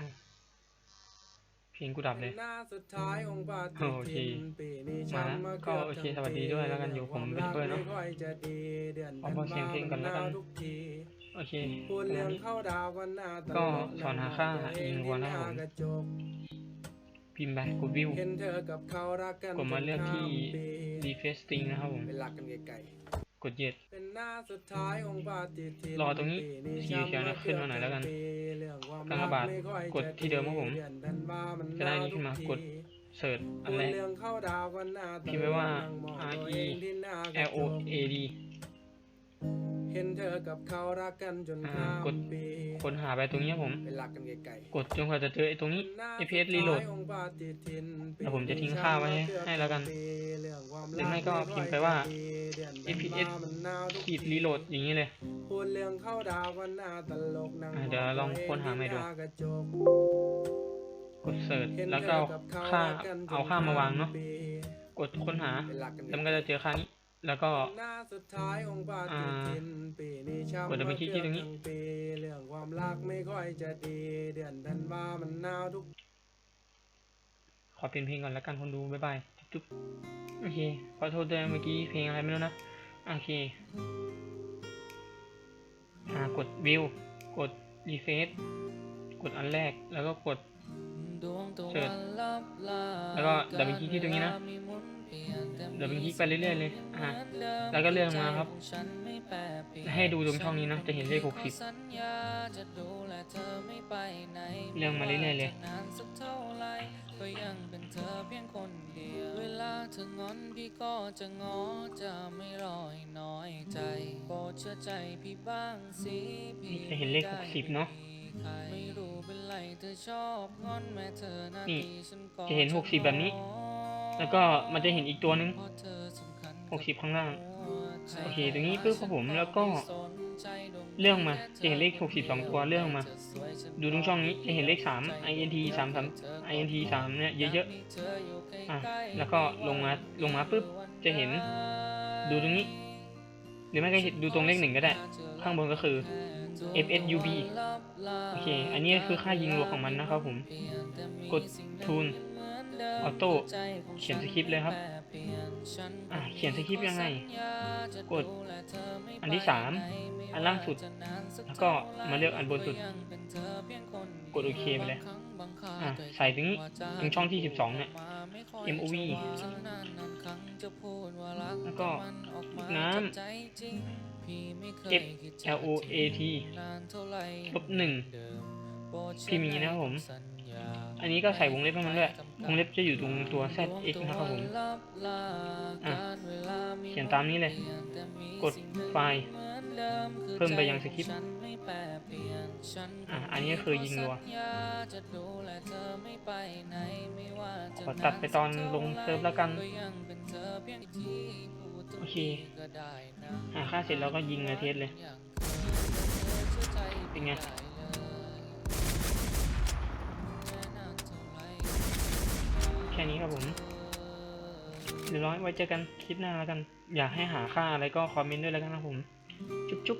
อะเพลงกูดับเลย หน้าสุดท้ายของปฏิโอเคทินปีนี้ช้ำมาก็เกือบโอเคทั้งสวัสดีปีด้วยแล้วกันอยู่ผมความเป็นเพื่อนเนอะรักไม่ค่อยจะดีเดือนเอาพอเสียงเพลงก่อนแล้วกันธัวาทุกทีโอเคพูดประเรื่มาองณนี้เข้าดาวกันหน้าตลก็สอนหาค่าตัวอิงวัวนะครับผมที่หากระจกพิมพ์ไปกดวิวเห็นเธอกับเขารักกันกดมาเลือกที่จนข้ามปี refresh string นะครับผมเป็นรักกันไกลกดเหยียดๆเป็น หน้าสุดท้ายของปฏิทินรอตรงนี้ปีสีเขียวๆนะขึ้นมาหน่อยแล้วกันเรื่องความกากบาทไม่ค่อยกดที่เดิมครับผมเดือนธันวามันจะได้นี่ขึ้นมาทุกดทีเสิร์ชอันพูดแรกเรื่องเข้าดาวกันหน้าตลกพิมพ์ไว้ว่านั่งมอง R ตัว E เองที่หน้ากระ L O จก A D เห็นเธอกับเขารักกันจนอ่าข้ามกดปีค้นหาไปตรงนี้ครับผมเป็นรักกันไกลๆกดจนกว่าจะเจอไอ้ตรงนี้หน้า APS สุดท้าย reload ของปฏิทินเดี๋ยวผมจะทิ้งค่าไว้ให้ให้แล้วกันเรื่องความหรือไม่ก็พิมพ์ไปว่า APS ขีดรีโหลดอย่างนี้เลยพูดเรื่องเข้าดาวกันหน้าตลกนั่งอ่าเดี๋ยวลองค้นหาใหม่ดูที่น้กระจกกดเสิร์ชเห็นแล้วก็เธอกับเขค่ารักกันจนเอาค่ามาวางเนาะข้ปีกดค้นหาเป็นรักกันแล้วมันก็จะเจอค่านี้ แล้วก็ หน้าสุดท้ายของปฏิทินปีนี้ช้ำกดดับเบิลคลิกที่ตรงนี้มาเกือบทั้ปีเรื่องความรักไม่ค่อยจะดี เดือนธันวามันหนาวทุก ขอเปลี่ยนเพลงก่อนแล้วกันคนดูบ๊ายบายจุ๊บๆโอเคขอโทษด้วยเมื่อกี้เพลงอะไรไม่รู้นะโอเคอ่ากดวิวกดรีเฟซกดอันแรกแล้วก็กดเสิร์ชแล้วก็ดับเบิลคลิกที่ตรงนี้นะ ดับเบิลคลิกไปเรื่อยๆเลยอ่าแล้วก็เลื่อนมาครับ ให้ดูตรงช่องนี้นะ จะเห็นเลขหกสิบเลื่อนมาเรื่อยๆเลยก็ยังเป็นเธอเพียงคนเดียว เวลาเธองอนพี่ก็จะงอจะไม่รอให้น้อยใจโปรดเชื่อใจพี่บ้างสิพี่จะเห็นเลขไม่ได้60เนอะมีใครไม่รู้เป็นไรเธอชอบงอนแม่เธอหน้านี่ที่ฉันก็จะเห็น60แบบนี้ แล้วก็มันจะเห็นอีกตัวนึงเพราะเธอสำคัญ60 ข้างล่าง โอเค ตรงนี้ปุ๊บครับผม แล้วก็เรื่องมา จะเห็นเลข 62 ตัวเรื่องมา ดูตรงช่องนี้ จะเห็นเลข 3 int 3 3 int 3เนี่ยเยอะๆ อะ แล้วก็ลงมา ลงมาปุ๊บ จะเห็น ดูตรงนี้ หรือไม่ก็เห็นดูตรงเลขหนึ่งก็ได้ ข้างบนก็คือ fsub โอเค อันนี้คือค่ายิงรัวของมันนะครับผม กดทูล Tool Auto เขียนสคริปต์เลยครับอะเขียนสคริปต์ยังไง กดอันที่สามอันล่างสุด แล้วก็มาเลือกอันบนสุด กดโอเคไปเลยอะใส่ตรงนี้ตรงช่องที่ 12 เนี่ย MOV แล้วก็น้ำ F L O A T ลบหนึ่งพิมพ์อย่างนี้นะครับผม อันนี้ก็ใส่วงเล็บให้มันด้วยวงเล็บจะอยู่ตรงตัว Z X นะครับผมอะเขียนตามนี้เลย กดไฟล์เพิ่มไปยังสคริปต์อะอันนี้ก็คือยิงรัวขอตัดไปตอนลงเซิร์ฟแล้วกันโอเคหาค่าเสร็จแล้วก็ยิงเลยเทสเลย เป็นไง ครับผม เดี๋ยวร้อยไว้เจอกันคลิปหน้าแล้วกัน อยากให้หาค่าอะไรก็คอมเมนต์ด้วยแล้วกันนะผม จุ๊บจุ๊บ